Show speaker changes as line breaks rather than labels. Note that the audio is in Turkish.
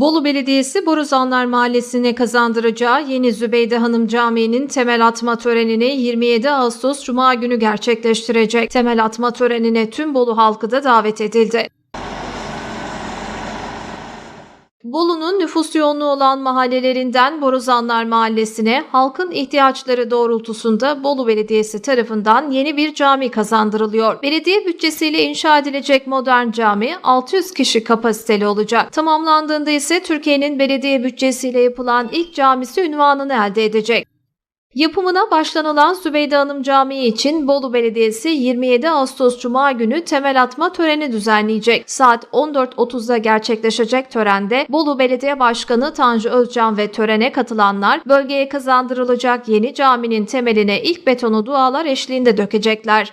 Bolu Belediyesi Borazanlar Mahallesi'ne kazandıracağı yeni Zübeyde Hanım Camii'nin temel atma törenini 27 Ağustos Cuma günü gerçekleştirecek. Temel atma törenine tüm Bolu halkı da davet edildi. Bolu'nun nüfus yoğunluğu olan mahallelerinden Borazanlar Mahallesi'ne halkın ihtiyaçları doğrultusunda Bolu Belediyesi tarafından yeni bir cami kazandırılıyor. Belediye bütçesiyle inşa edilecek modern cami 600 kişi kapasiteli olacak. Tamamlandığında ise Türkiye'nin belediye bütçesiyle yapılan ilk camisi ünvanını elde edecek. Yapımına başlanılan Sübeyde Hanım Camii için Bolu Belediyesi 27 Ağustos Cuma günü temel atma töreni düzenleyecek. Saat 14.30'da gerçekleşecek törende Bolu Belediye Başkanı Tanju Özcan ve törene katılanlar bölgeye kazandırılacak yeni caminin temeline ilk betonu dualar eşliğinde dökecekler.